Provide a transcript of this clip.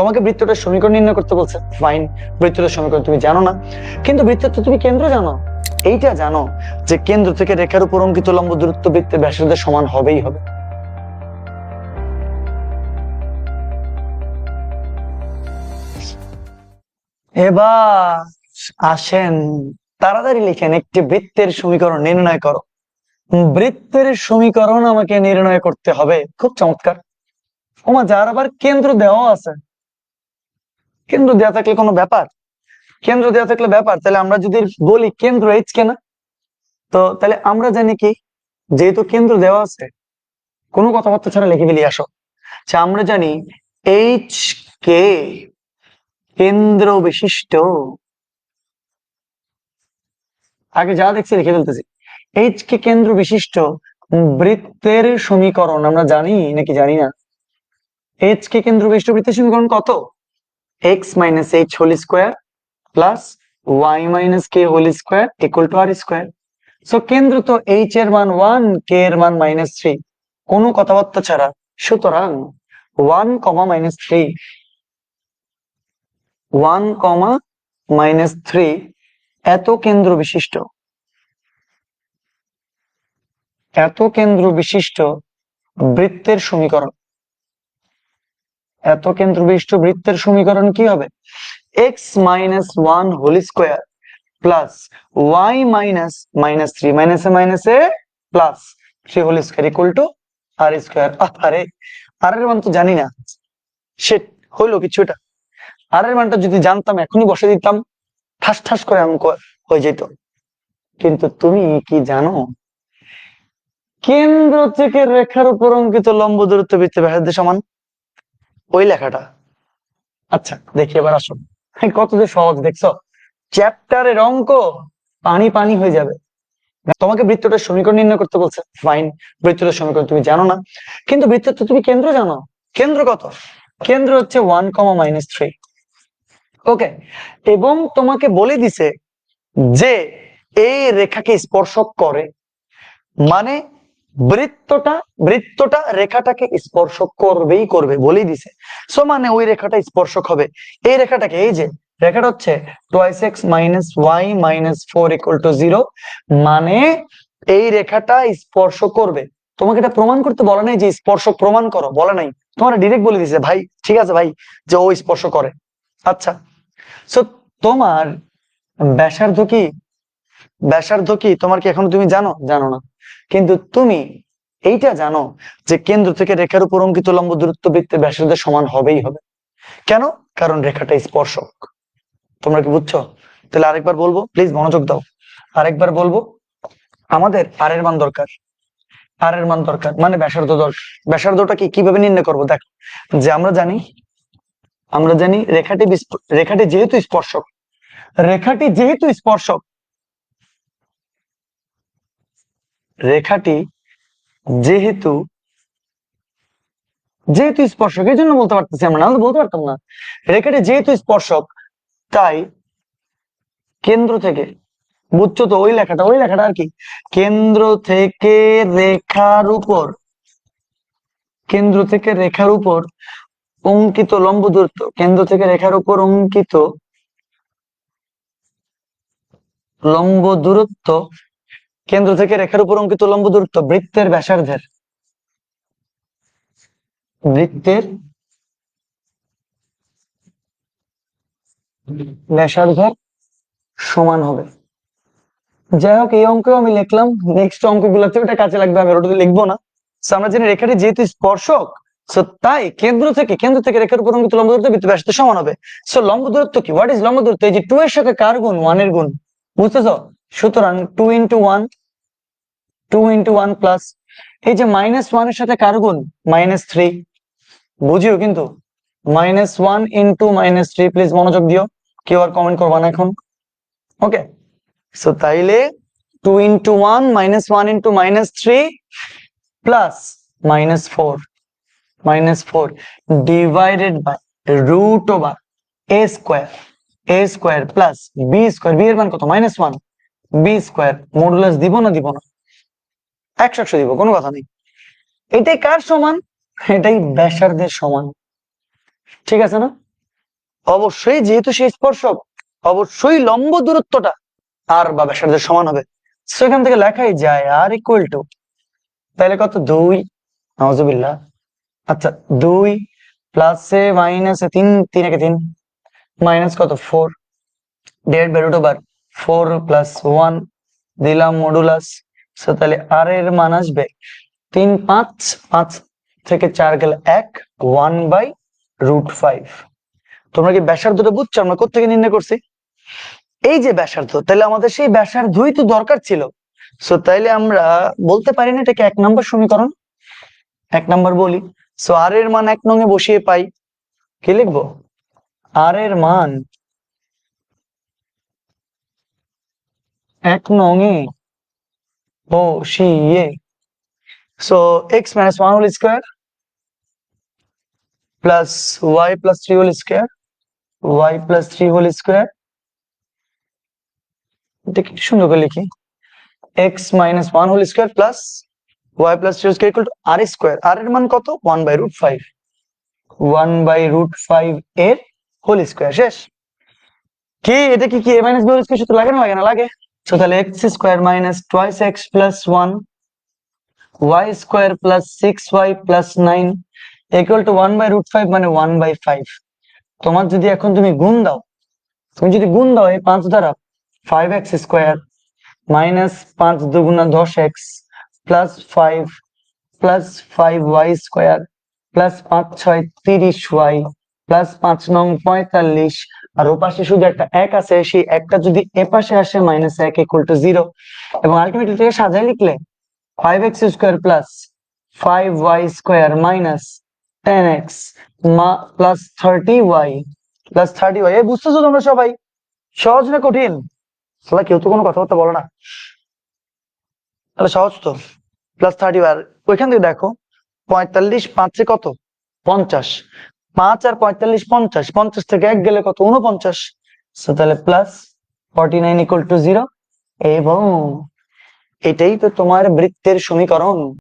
তোমাকে বৃত্তটার সমীকরণ নির্ণয় করতে বলছে। ফাইন বৃত্তটার সমীকরণ তুমি জানো না। কিন্তু বৃত্তের তো তুমি কেন্দ্র জানো। এইটা জানো যে কেন্দ্র থেকে রেখার উপর অঙ্কিত লম্ব দূরত্ব বৃত্তের ব্যাসার্ধের সমান হবেই হবে। এবার আসেন, তাড়াতাড়ি লিখেন একটি বৃত্তের সমীকরণ নির্ণয় করো। বৃত্তের সমীকরণ আমাকে নির্ণয় করতে হবে। খুব চমৎকার। ওমা, যার আবার কেন্দ্র দেওয়া আছে। কেন্দ্র দেওয়া থাকলে কোনো ব্যাপার? কেন্দ্র দেওয়া থাকলে ব্যাপার? তাহলে আমরা যদি বলি কেন্দ্র এইচ কেনা? তো তাহলে আমরা জানি কি? যেহেতু কেন্দ্র দেওয়া আছে, কোনো কথাবার্তা ছাড়া লিখে ফেলি আসো। আচ্ছা আমরা জানি এইচ কে কেন্দ্র বিশিষ্ট। আগে যা দেখছি লিখে ফেলতেছি। এইচ কে কেন্দ্র বিশিষ্ট বৃত্তের সমীকরণ, আমরা জানি নাকি জানি না? এইচ কে কেন্দ্র বিশিষ্ট বৃত্তের সমীকরণ কত? X minus H whole square plus Y minus K whole square equal to R square so কেন্দ্র তো এইচ এর মান ওয়ান কে এর মান মাইনাস থ্রি কোনো কথাবার্তা ছাড়া। সুতরাং one comma minus three one comma minus three এত কেন্দ্র বিশিষ্ট। এত কেন্দ্র বিশিষ্ট বৃত্তের সমীকরণ। এত কেন্দ্র বিশিষ্ট বৃত্তের সমীকরণ কি হবে? X minus one whole square plus Y minus minus three মাইনাসে মাইনাসে plus three whole square equal to R square আরে আর এর মান তো জানি না। সে হইল কিছুটা আর এর মানটা যদি জানতাম, এখনই বসে দিতাম। ঠাস ঠাস করে অঙ্ক হয়ে যেত। কিন্তু তুমি কি জানো? কেন্দ্র থেকে রেখার উপর অঙ্কিত লম্ব দূরত্ব বৃত্তে ব্যাসার্ধের সমান। ওই লেখাটা। আচ্ছা দেখি এবার আসো। কত যে সহজ, দেখছ? চ্যাপ্টারের অঙ্ক পানি পানি হয়ে যাবে। তোমাকে বৃত্তটা সমীকরণ নির্ণয় করতে বলছে। ফাইন বৃত্তটার সমীকরণ তুমি জানো না। কিন্তু বৃত্তের তো তুমি কেন্দ্র জানো। কেন্দ্র কত? কেন্দ্র হচ্ছে one comma minus three okay এবং তোমাকে বলে দিছে যে, এই রেখাকে স্পর্শক করে। মানে বৃত্তটা বৃত্তটা রেখাটাকে স্পর্শ করবেই করবে, বলেই দিছে। সো মানে ওই রেখাটা স্পর্শক হবে। এই রেখাটাকে, এই যে, রেখাটা হচ্ছে twice X minus Y minus four equal to zero মানে এই রেখাটা স্পর্শ করবে। তোমাকে এটা প্রমাণ করতে বলা নাই যে স্পর্শক প্রমাণ করো, বলা নাই। তোমার ডিরেক্ট বলে দিছে, ভাই, ঠিক আছে ভাই, যে ও স্পর্শ করে। আচ্ছা। সো তোমার ব্যাসার্ধ কি? ব্যাসার্ধ কি? তোমার কি এখন তুমি জানো? জানো না। কিন্তু তুমি এইটা জানো যে কেন্দ্র থেকে রেখার উপর অঙ্কিত লম্ব দূরত্ব বৃত্তের ব্যাসার্ধের সমান হবেই হবে। কেন? কারণ রেখাটা স্পর্শক। তোমরা কি বুঝছ? তাহলে আরেকবার বলব প্লিজ মনোযোগ দাও। আরেকবার বলব, আমাদের আর এর মান দরকার। আর এর মান দরকার। মানে ব্যাসার্ধ দরকার ব্যাসার্ধটা কি কীভাবে নির্ণয় করব? দেখ, যে আমরা জানি আমরা জানি রেখাটি রেখাটি যেহেতু স্পর্শক, রেখাটি যেহেতু স্পর্শক রেখাটি যেহেতু যেহেতু স্পর্শক, এই জন্য বলতে পারতেছি আমরা নাহলে বলতে পারতাম না। রেখাটি যেহেতু স্পর্শক, তাই কেন্দ্র থেকে, বুঝছ তো ওই লেখাটা ওই লেখাটা আর কি, কেন্দ্র থেকে রেখার উপর, কেন্দ্র থেকে রেখার উপর অঙ্কিত লম্ব দূরত্ব, কেন্দ্র থেকে রেখার উপর অঙ্কিত লম্ব দূরত্ব কেন্দ্র থেকে রেখার উপর অঙ্কিত লম্ব দূরত্ব বৃত্তের ব্যাসার্ধের। বৃত্তের ব্যাসার্ধের সমান হবে। যাই হোক, এই অঙ্কেও আমি লিখলাম। নেক্সট অঙ্ক অঙ্কগুলোতে ওটা কাজে লাগবে, আমি ওটা লিখব না। আমরা জানি রেখাটি যেহেতু স্পর্শক সো তাই কেন্দ্র থেকে কেন্দ্র থেকে রেখার উপর অঙ্কিত লম্ব দূরত্ব বৃত্ত ব্যাসার্ধের সমান হবে। সো লম্ব দূরত্ব কি? হোয়াট ইজ লম্ব দূরত্ব এই যে টু এর সাথে কার গুণ? ওয়ানের গুণ। বুঝতেছো? সুতরাং two into one two into one plus এই যে মাইনাস ওয়ানের সাথে কার গুণ? মাইনাস থ্রি বুঝিও কিন্তু। Minus one into minus three please মনোযোগ দিও। কেউ আর কমেন্ট করবা না এখন। ওকে সো তাইলে two into one minus one into minus three plus minus four minus four divided by root over A square A square plus B square B এর মান কত? Minus one B square modulus দিব না দিব না। একশো একশো দিব, কোনো কথা নেই। এটাই কার সমান? এটাই ব্যাসার্ধের সমান। ঠিক আছে না? অবশ্যই, যেহেতু সে স্পর্শক, অবশ্যই লম্ব দূরত্বটা আর বা ব্যাসার্ধের সমান হবে। সেখান থেকে লেখাই যায় আর ইকুয়াল টু তাহলে কত? দুই। নজবিল্লা আচ্ছা দুই প্লাসে মাইনাসে তিন তিন একে তিন। মাইনাস কত? Four divided by root over four plus one দিলাম মডুলাস সো তাহলে আর এর মান আসবে তিন পাঁচ পাঁচ থেকে চার গেলে এক ওয়ান বাই রুট ফাইভ তোমরা কি ব্যাসার্ধটা বুঝছ? আমরা কোথেকে নির্ণয় করছি? এই যে ব্যাসার্ধ, তাহলে আমাদের সেই ব্যাসার্ধই তো দরকার ছিল। সো তাইলে আমরা বলতে পারি না এটাকে এক নম্বর সমীকরণ? এক নম্বর বলি। সো আর এর মান এক নঙে বসিয়ে পাই। কি লিখব? আর এর মান এক নঙে বসিয়ে so X minus one whole square plus Y plus three whole square Y plus three whole square এটা কি সুন্দর করে লিখি X minus one whole square plus Y plus three square equal to R square R এর মান কত? One by root five one by root five এর whole square শেষ। কি? এটা কি কি? A minus B whole square সূত্র লাগে না লাগে না? লাগে। সো তাহলে X square minus twice X plus one Y square plus six Y plus nine equal to one by root five মানে ওয়ান বাই ফাইভ তোমার যদি এখন তুমি গুণ দাও, তুমি যদি গুণ দাও, এই পাঁচ দ্বারা ফাইভ এক্স স্কোয়ার মাইনাস পাঁচ দুগুণা দশ X plus five plus five Y square plus পাঁচ ছয় তিরিশ ওয়াই প্লাস পাঁচ নং পঁয়তাল্লিশ আর ও পাশে শুধু একটা এক আছে, সেই একটা যদি এ পাশে আসে মাইনাস এক ইকুয়াল টু জিরো এবং আলটিমেটলি থেকে সাজায় লিখলে five X square plus five Y square minus ten X plus thirty Y plus thirty Y বুঝতেছো তোমরা সবাই? সহজ না কঠিন? তাহলে কেউ তো কোনো কথাবার্তা বলো না। তাহলে সহজ তো? প্লাস থার্টি ওয়াই ওইখান থেকে দেখো, পঁয়তাল্লিশ পাঁচে কত? পঞ্চাশ। পাঁচ আর পঁয়তাল্লিশ পঞ্চাশ। পঞ্চাশ থেকে এক গেলে কত? উনপঞ্চাশ সো তাহলে plus forty nine equal to zero এবং এটাই তো তোমার বৃত্তের সমীকরণ।